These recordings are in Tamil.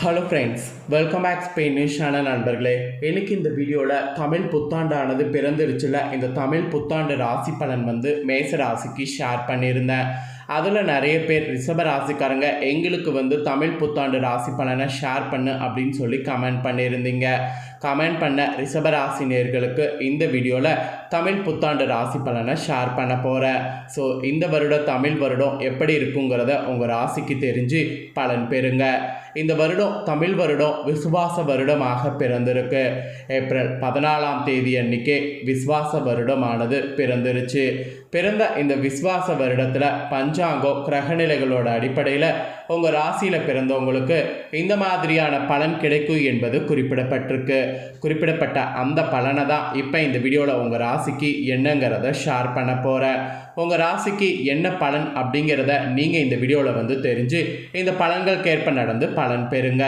Hello friends welcome back Spain news channel நண்பர்களே. இன்னைக்கு இந்த வீடியோவில் தமிழ் புத்தாண்டானது பிறந்துருச்சுல. இந்த தமிழ் புத்தாண்டு ராசி பலன் வந்து மேச ராசிக்கு ஷேர் பண்ணியிருந்தேன். அதில் நிறைய பேர் ரிஷப ராசிக்காரங்க எங்களுக்கு வந்து தமிழ் புத்தாண்டு ராசி பலனை ஷேர் பண்ணு அப்படின்னு சொல்லி கமெண்ட் பண்ணியிருந்தீங்க. கமெண்ட் பண்ண ரிஷப ராசி நேர்களுக்கு இந்த வீடியோவில் தமிழ் புத்தாண்டு ராசி பலனை ஷேர் பண்ண போகிறேன் ஸோ இந்த வருடம் தமிழ் வருடம் எப்படி இருக்குங்கிறத உங்கள் ராசிக்கு தெரிஞ்சு பலன் பெறுங்க. இந்த வருடம் தமிழ் வருடம் விசுவாச வருடமாக பிறந்திருக்கு. ஏப்ரல் பதினாலாம் தேதி அன்னைக்கு விஸ்வாச வருடமானது பிறந்துருச்சு. பிறந்த இந்த விஸ்வாச வருடத்தில் பஞ்சாங்கம் கிரகநிலைகளோட அடிப்படையில் உங்கள் ராசியில் பிறந்தவங்களுக்கு இந்த மாதிரியான பலன் கிடைக்கும் என்பது குறிப்பிடப்பட்டிருக்கு. குறிப்பிடப்பட்ட அந்த பலனை தான் இப்போ இந்த வீடியோவில் உங்கள் ராசிக்கு என்னங்கிறத ஷேர் பண்ண போகிறேன் உங்கள் ராசிக்கு என்ன பலன் அப்படிங்கிறத நீங்கள் இந்த வீடியோவில் வந்து தெரிஞ்சு இந்த பலன்களுக்கேற்ப நடந்து பலன் பெறுங்க.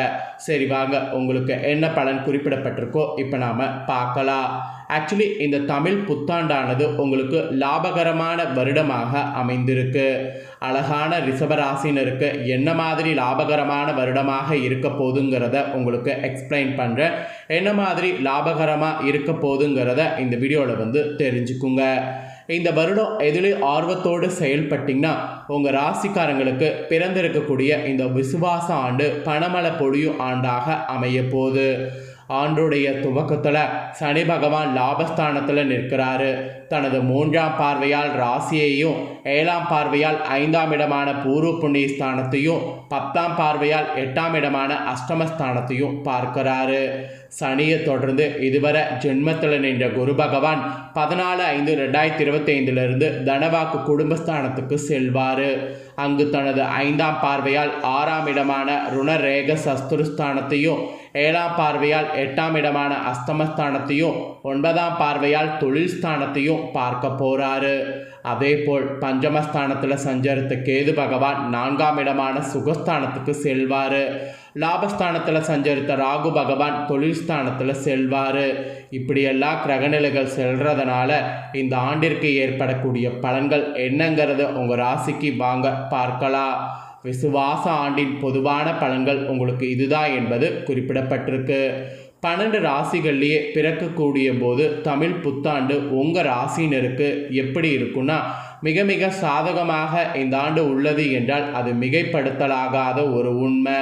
சரி வாங்க. உங்களுக்கு என்ன பலன் குறிப்பிடப்பட்டிருக்கோ இப்போ நாம் பார்க்கலாம். ஆக்சுவலி இந்த தமிழ் புத்தாண்டானது உங்களுக்கு லாபகரமான வருடமாக அமைந்திருக்கு. அழகான ரிஷபராசினருக்கு என்ன மாதிரி லாபகரமான வருடமாக இருக்க போதுங்கிறத உங்களுக்கு எக்ஸ்பிளைன் பண்ணுறேன் என்ன மாதிரி லாபகரமாக இருக்க போதுங்கிறத இந்த வீடியோவில் வந்து தெரிஞ்சுக்குங்க. இந்த வருடம் எதிலே ஆர்வத்தோடு செயல்பட்டிங்கன்னா உங்கள் ராசிக்காரங்களுக்கு பிறந்திருக்கக்கூடிய இந்த விசுவாச ஆண்டு பணமலை பொழியும் ஆண்டாக அமைய போகுது. ஆண்டுடைய துவக்கத்தில் சனி பகவான் லாபஸ்தானத்தில் நிற்கிறாரு. தனது மூன்றாம் பார்வையால் ராசியையும் ஏழாம் பார்வையால் ஐந்தாம் இடமான பூர்வ புண்ணிய ஸ்தானத்தையும் பத்தாம் பார்வையால் எட்டாம் இடமான அஷ்டமஸ்தானத்தையும் பார்க்கிறாரு. சனியை தொடர்ந்து இதுவரை ஜென்மத்தில் நின்ற குரு பகவான் பதினாலு ஐந்து ரெண்டாயிரத்தி இருபத்தி ஐந்திலிருந்து தனவாக்கு குடும்பஸ்தானத்துக்கு செல்வார். அங்கு தனது ஐந்தாம் பார்வையால் ஆறாம் இடமான ருணரேக சஸ்துருஸ்தானத்தையும் ஏழாம் பார்வையால் எட்டாம் இடமான அஸ்தமஸ்தானத்தையும் ஒன்பதாம் பார்வையால் தொழில் ஸ்தானத்தையும் பார்க்க போறாரு அதே போல் பஞ்சமஸ்தானத்தில் சஞ்சரித்த கேது பகவான் நான்காம் இடமான சுகஸ்தானத்துக்கு செல்வார். லாபஸ்தானத்தில் சஞ்சரித்த ராகு பகவான் தொழில் ஸ்தானத்தில் செல்வார். இப்படியெல்லாம் கிரகநிலைகள் செல்றதுனால இந்த ஆண்டிற்கு ஏற்படக்கூடிய பலன்கள் என்னங்கிறத உங்கள் ராசிக்கு வாங்க பார்க்கலாம். விசுவாச ஆண்டின் பொதுவான பலன்கள் உங்களுக்கு இதுதான் என்பது குறிப்பிடப்பட்டிருக்கு. பன்னெண்டு ராசிகள்லேயே பிறக்கக்கூடிய போது தமிழ் புத்தாண்டு உங்கள் ராசினருக்கு எப்படி இருக்குன்னா மிக மிக சாதகமாக இந்த ஆண்டு உள்ளது என்றால் அது மிகைப்படுத்தலாகாத ஒரு உண்மை.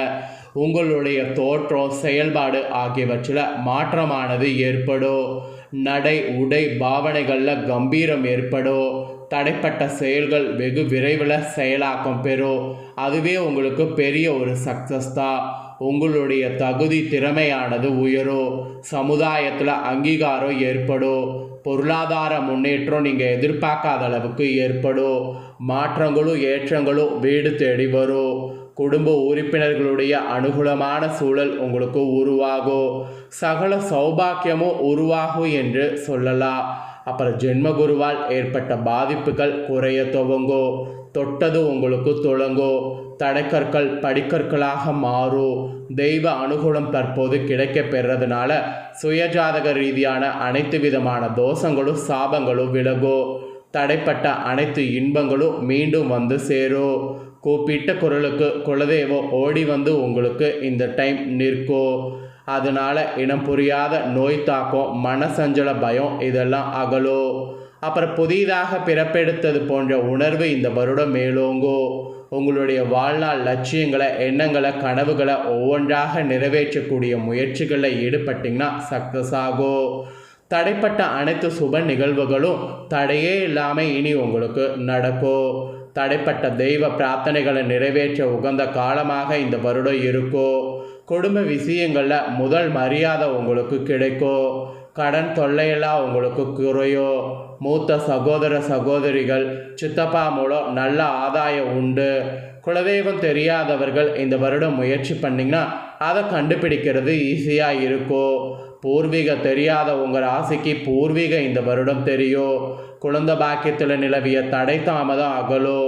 உங்களுடைய தோற்றம் செயல்பாடு ஆகியவற்றில் மாற்றமானது ஏற்படும். நடை உடை பாவனைகளில் கம்பீரம் ஏற்படும். தடைப்பட்ட செயல்கள் வெகு விரைவில் செயலாக்கம் பெறும். அதுவே உங்களுக்கு பெரிய ஒரு சக்ஸஸ் தான் உங்களுடைய தகுதி திறமையானது உயரும். சமுதாயத்தில் அங்கீகாரம் ஏற்படும். பொருளாதார முன்னேற்றம் நீங்கள் எதிர்பார்க்காத அளவுக்கு ஏற்படும். மாற்றங்களும் ஏற்றங்களும் வீடு தேடி வரும். குடும்ப உறுப்பினர்களுடைய அனுகூலமான சூழல் உங்களுக்கு உருவாகும். சகல சௌபாக்கியமும் உருவாகும் என்று சொல்லலாம். அப்புறம் ஜென்மகுருவால் ஏற்பட்ட பாதிப்புகள் குறைய துவங்கோ தொட்டது உங்களுக்கு துளங்கோ தடைக்கற்கள் படிக்கற்களாக மாறும் தெய்வ அனுகூலம் தற்போது கிடைக்க பெறதுனால சுயஜாதக ரீதியான அனைத்து விதமான தோஷங்களும் சாபங்களும் விலகும் தடைப்பட்ட அனைத்து இன்பங்களும் மீண்டும் வந்து சேரும் கூப்பிட்ட குரலுக்கு குலதெய்வம் ஓடி வந்து உங்களுக்கு இந்த டைம் நிற்கும் அதனால் இனம் புரியாத நோய் தாக்கம் மனசஞ்சல பயம் இதெல்லாம் அகலும் அப்புறம் புதிதாக பிறப்பெடுத்தது போன்ற உணர்வு இந்த வருடம் மேலோங்கோ. உங்களுடைய வாழ்நாள் லட்சியங்களை எண்ணங்களை கனவுகளை ஒவ்வொன்றாக நிறைவேற்றக்கூடிய முயற்சிகளில் ஈடுபட்டிங்கன்னா சக்ஸஸ் ஆகும் தடைப்பட்ட அனைத்து சுப நிகழ்வுகளும் தடையே இல்லாமல் இனி உங்களுக்கு நடக்கும் தடைப்பட்ட தெய்வ பிரார்த்தனைகளை நிறைவேற்ற உகந்த காலமாக இந்த வருடம் இருக்கோ. குடும்ப விஷயங்களில் முதல் மரியாதை உங்களுக்கு கிடைக்கும் கடன் தொல்லையெல்லாம் உங்களுக்கு குறையோ. மூத்த சகோதர சகோதரிகள் சித்தப்பா மூலம் நல்ல ஆதாயம் உண்டு. குலதெய்வம் தெரியாதவர்கள் இந்த வருடம் முயற்சி பண்ணிங்கன்னா அதை கண்டுபிடிக்கிறது ஈஸியாக இருக்கும் பூர்வீக தெரியாத உங்கள் ராசிக்கு பூர்வீக இந்த வருடம் தெரியும் குழந்த பாக்கியத்தில் நிலவிய தடை தாமதம் அகலோ?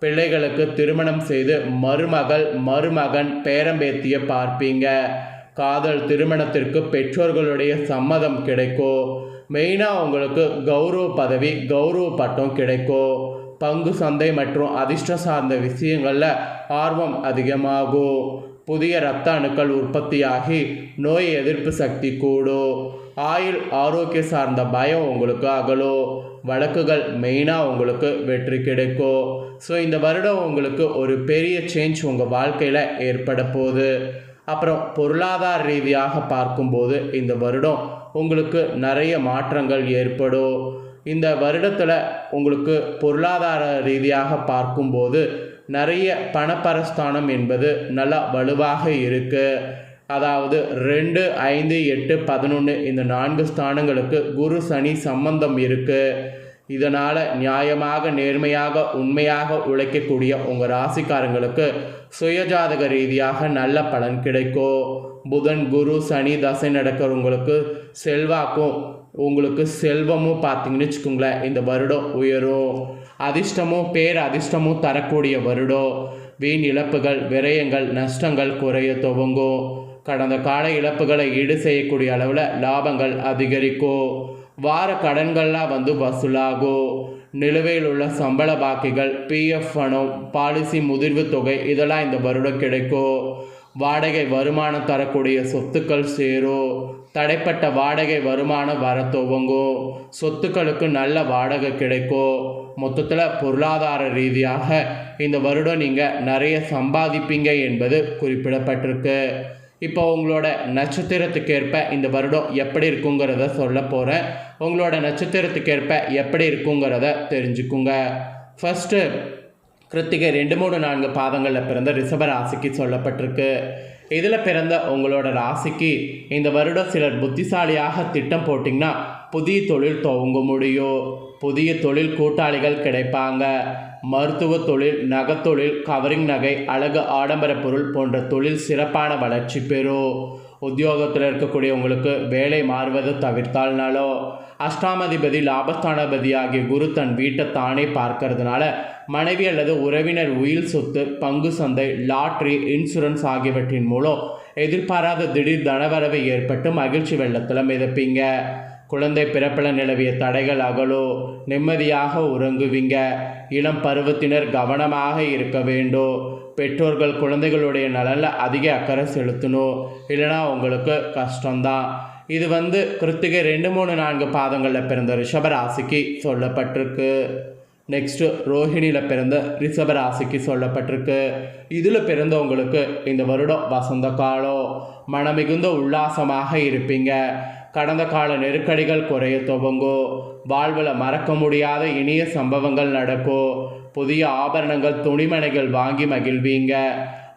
பிள்ளைகளுக்கு திருமணம் செய்து மருமகள் மருமகன் பேரம்பேத்திய பார்ப்பீங்க. காதல் திருமணத்திற்கு பெற்றோர்களுடைய சம்மதம் கிடைக்கும் மெயினாக உங்களுக்கு கௌரவ பதவி கௌரவ பட்டம் கிடைக்கும் பங்கு சந்தை மற்றும் அதிர்ஷ்டம் சார்ந்த விஷயங்களில் ஆர்வம் அதிகமாகும் புதிய இரத்த அணுக்கள் உற்பத்தியாகி நோய் எதிர்ப்பு சக்தி கூடும் ஆயுள் ஆரோக்கிய சார்ந்த பயம் உங்களுக்கு அகலும் வழக்குகள் மெயினாக உங்களுக்கு வெற்றி கிடைக்கும் ஸோ இந்த வருடம் உங்களுக்கு ஒரு பெரிய சேஞ்ச் உங்கள் வாழ்க்கையில் ஏற்பட போகுது. அப்புறம் பொருளாதார ரீதியாக பார்க்கும்போது இந்த வருடம் உங்களுக்கு நிறைய மாற்றங்கள் ஏற்படும் இந்த வருடத்தில் உங்களுக்கு பொருளாதார ரீதியாக பார்க்கும்போது நிறைய பணப்பரஸ்தானம் என்பது நல்லா வலுவாக இருக்குது அதாவது ரெண்டு ஐந்து எட்டு பதினொன்று இந்த நான்கு ஸ்தானங்களுக்கு குரு சனி சம்பந்தம் இருக்குது இதனால் நியாயமாக நேர்மையாக உண்மையாக உழைக்கக்கூடிய உங்கள் ராசிக்காரங்களுக்கு சுயஜாதக ரீதியாக நல்ல பலன் கிடைக்கும். புதன் குரு சனி தசை நடக்கிறவங்களுக்கு செல்வாக்கும் உங்களுக்கு செல்வமும் பார்த்தீங்கன்னு வச்சுக்கோங்களேன் இந்த வருடம் உயரும். அதிர்ஷ்டமும் பேர் அதிர்ஷ்டமும் தரக்கூடிய வருடம். வீண் இழப்புகள் விரயங்கள் நஷ்டங்கள் குறைய துவங்கும். கடந்த கால இழப்புகளை ஈடு செய்யக்கூடிய அளவில் லாபங்கள் அதிகரிக்கும். வார கடன்கள்லாம் வந்து வசூலாகும். நிலுவையில் உள்ள சம்பள பாக்கிகள் பிஎஃப் பணம் பாலிசி முதிர்வு தொகை இதெல்லாம் இந்த வருடம் கிடைக்கும். வாடகை வருமானம் தரக்கூடிய சொத்துக்கள் சேரும் தடைப்பட்ட வாடகை வருமானம் வர துவங்கும் சொத்துக்களுக்கு நல்ல வாடகை கிடைக்கும் மொத்தத்தில் பொருளாதார ரீதியாக இந்த வருடம் நீங்கள் நிறைய சம்பாதிப்பீங்க என்பது குறிப்பிடப்பட்டிருக்கு. இப்போ உங்களோட நட்சத்திரத்துக்கு ஏற்ப இந்த வருடம் எப்படி இருக்குங்கிறத சொல்ல போகிறேன் உங்களோட நட்சத்திரத்துக்கு ஏற்ப எப்படி இருக்குங்கிறத தெரிஞ்சுக்குங்க. ஃபஸ்ட்டு கிருத்திகை ரெண்டு மூணு நான்கு பாதங்களில் பிறந்த ரிஷப ராசிக்கு சொல்லப்பட்டிருக்கு. இதில் பிறந்த உங்களோட ராசிக்கு இந்த வருடம் சிலர் புத்திசாலியாக திட்டம் போட்டிங்கன்னா புதிய தொழில் துவங்க முடியும். புதிய தொழில் கூட்டாளிகள் கிடைப்பாங்க. மருத்துவ தொழில் நகத்தொழில் கவரிங் நகை அழகு ஆடம்பர பொருள் போன்ற தொழில் சிறப்பான வளர்ச்சி பெறும். உத்தியோகத்தில் இருக்கக்கூடிய உங்களுக்கு வேலை மாறுவது தவிர்த்தால்னாலோ அஷ்டாமதிபதி லாபஸ்தானாபதி ஆகிய குரு தன் வீட்டை தானே பார்க்கறதுனால மனைவி அல்லது உறவினர் உயில் சொத்து பங்கு சந்தை லாட்ரி இன்சூரன்ஸ் ஆகியவற்றின் மூலம் எதிர்பாராத திடீர் தனவரவு ஏற்பட்டு மகிழ்ச்சி வெள்ளத்தில் மிதப்பீங்க. குழந்தை பிறப்பில நிலவிய தடைகள் அகலோ நிம்மதியாக உறங்குவீங்க. இளம் பருவத்தினர் கவனமாக இருக்க வேண்டும். பெற்றோர்கள் குழந்தைகளுடைய நலனில் அதிக அக்கறை செலுத்தணும். இல்லைனா உங்களுக்கு கஷ்டம்தான். இது வந்து கிருத்திகை ரெண்டு மூணு நான்கு பாதங்களில் பிறந்த ரிஷபராசிக்கு சொல்லப்பட்டிருக்கு. நெக்ஸ்ட்டு ரோஹிணியில் பிறந்த ரிஷபராசிக்கு சொல்லப்பட்டிருக்கு. இதில் பிறந்தவங்களுக்கு இந்த வருடம் வசந்த காலம். மனமிகுந்த உல்லாசமாக இருப்பீங்க. கடந்த கால நெருக்கடிகள் குறைய துவங்கும் வாழ்வில் மறக்க முடியாத இனிய சம்பவங்கள் நடக்கும் புதிய ஆபரணங்கள் துணிமனைகள் வாங்கி மகிழ்வீங்க.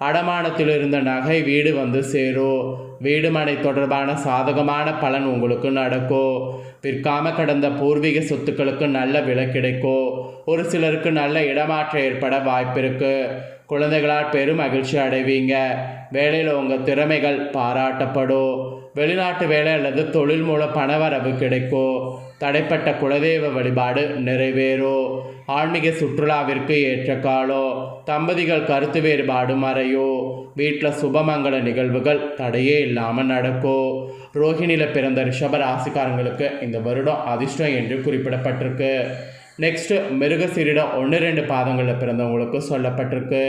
அடமானத்தில் இருந்த நகை வீடு வந்து சேரும் வீடு மனை தொடர்பான சாதகமான பலன் உங்களுக்கு நடக்கும் விற்காம கடந்த பூர்வீக சொத்துக்களுக்கு நல்ல விலை கிடைக்கும் ஒரு சிலருக்கு நல்ல இடமாற்றம் ஏற்பட வாய்ப்பு குழந்தைகளால் பெரும் மகிழ்ச்சி அடைவீங்க. வேலையில் உங்கள் திறமைகள் பாராட்டப்படும் வெளிநாட்டு வேலை அல்லது தொழில் மூலம் பணவரவு கிடைக்கும் தடைப்பட்ட குலதெய்வ வழிபாடு நிறைவேறும் ஆன்மீக சுற்றுலாவிற்கு ஏற்ற காலம் தம்பதிகள் கருத்து வேறுபாடு மறையோ? வீட்டில் சுபமங்கல நிகழ்வுகள் தடையே இல்லாமல் நடக்கும் ரோஹிணியில் பிறந்த ரிஷப ராசிக்காரங்களுக்கு இந்த வருடம் அதிர்ஷ்டம் என்று குறிப்பிடப்பட்டிருக்கு. நெக்ஸ்ட்டு மிருகசீரிடம் ஒன்று ரெண்டு பாதங்களில் பிறந்தவங்களுக்கு சொல்லப்பட்டிருக்கு.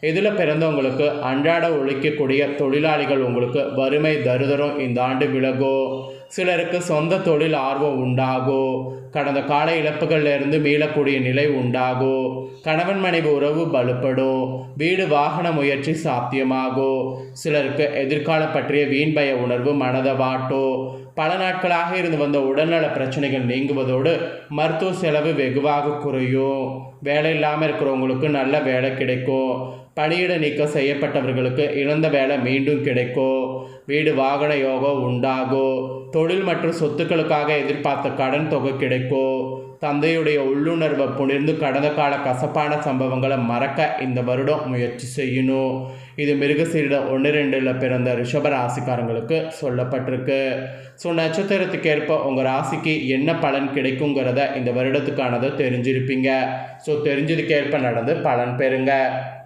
இதில் பிறந்தவங்களுக்கு அன்றாட உழைக்கக்கூடிய தொழிலாளிகள் உங்களுக்கு வறுமை தருதரும் இந்த ஆண்டு விலகும் சிலருக்கு சொந்த தொழில் ஆர்வம் உண்டாகும் கடந்த கால இழப்புகளிலிருந்து மீளக்கூடிய நிலை உண்டாகும் கணவன் மனைவி உறவு பலுப்படும் வீடு வாகன முயற்சி சாத்தியமாகும் சிலருக்கு எதிர்காலம் பற்றிய வீண் பய உணர்வு மனதை வாட்டும் பல நாட்களாக இருந்து வந்த உடல்நல பிரச்சனைகள் நீங்குவதோடு மருத்துவ செலவு வெகுவாக குறையும். வேலை இல்லாமல் இருக்கிறவங்களுக்கு நல்ல வேலை கிடைக்கும். பணியிட நீக்கம் செய்யப்பட்டவர்களுக்கு இழந்த வேலை மீண்டும் கிடைக்கும். வீடு வாகன யோகம் உண்டாகும். தொழில் மற்றும் சொத்துக்களுக்காக எதிர்பார்த்த கடன் தொகை கிடைக்கும். தந்தையுடைய உள்ளுணர்வை புணர்ந்து கடந்த கால கசப்பான சம்பவங்களை மறக்க இந்த வருடம் முயற்சி செய்யணும். இது மிருகசீரிடம் ஒன்று ரெண்டில் பிறந்த ரிஷப ராசிக்காரங்களுக்கு சொல்லப்பட்டிருக்கு. ஸோ நட்சத்திரத்துக்கு ஏற்ப உங்கள் ராசிக்கு என்ன பலன் கிடைக்குங்கிறத இந்த வருடத்துக்கானதை தெரிஞ்சிருப்பீங்க. ஸோ தெரிஞ்சதுக்கேற்ப நடந்து பலன் பெறுங்க.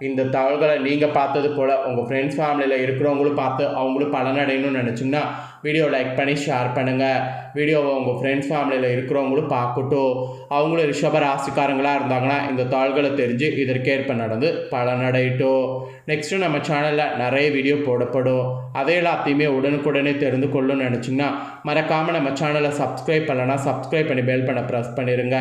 இந்த தகவல்களை நீங்கள் பார்த்தது போல் உங்கள் ஃப்ரெண்ட்ஸ் ஃபேமிலியில் இருக்கிறவங்களும் பார்த்து அவங்களும் பலன் அடையணும்னு நினச்சிங்கன்னா வீடியோ லைக் பண்ணி ஷேர் பண்ணுங்கள் வீடியோவை உங்கள் ஃப்ரெண்ட்ஸ் ஃபேமிலியில் இருக்கிறவங்களும் பார்க்கட்டும். அவங்களும் ரிஷப ராசிக்காரங்களாக இருந்தாங்கன்னா இந்த தாள்களை தெரிஞ்சு இதற்கேற்ப நடந்து பலனடையட்டும். நெக்ஸ்ட்டு நம்ம சேனலில் நிறைய வீடியோ போடப்படும். அதை எல்லாத்தையுமே உடனுக்குடனே தெரிந்து கொள்ளணும்னு நினச்சிங்கன்னா மறக்காமல் நம்ம சேனலை சப்ஸ்கிரைப் பண்ணலன்னா சப்ஸ்கிரைப் பண்ணி பெல் பண்ண ப்ரெஸ் பண்ணிடுங்க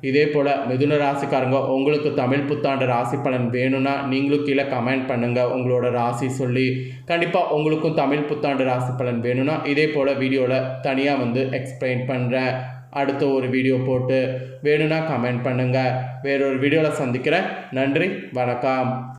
இதே போல் மிதுன ராசிக்காரங்க உங்களுக்கு தமிழ் புத்தாண்டு ராசி பலன் வேணும்னா நீங்களும் கீழே கமெண்ட் பண்ணுங்கள் உங்களோட ராசி சொல்லி கண்டிப்பாக உங்களுக்கும் தமிழ் புத்தாண்டு ராசி பலன் வேணும்னா இதே போல் வீடியோவில் தனியாக வந்து எக்ஸ்பிளைன் பண்ணுறேன் அடுத்த ஒரு வீடியோ போட்டு வேணும்னா கமெண்ட் பண்ணுங்கள் வேறொரு வீடியோவில் சந்திக்கிறேன். நன்றி வணக்கம்.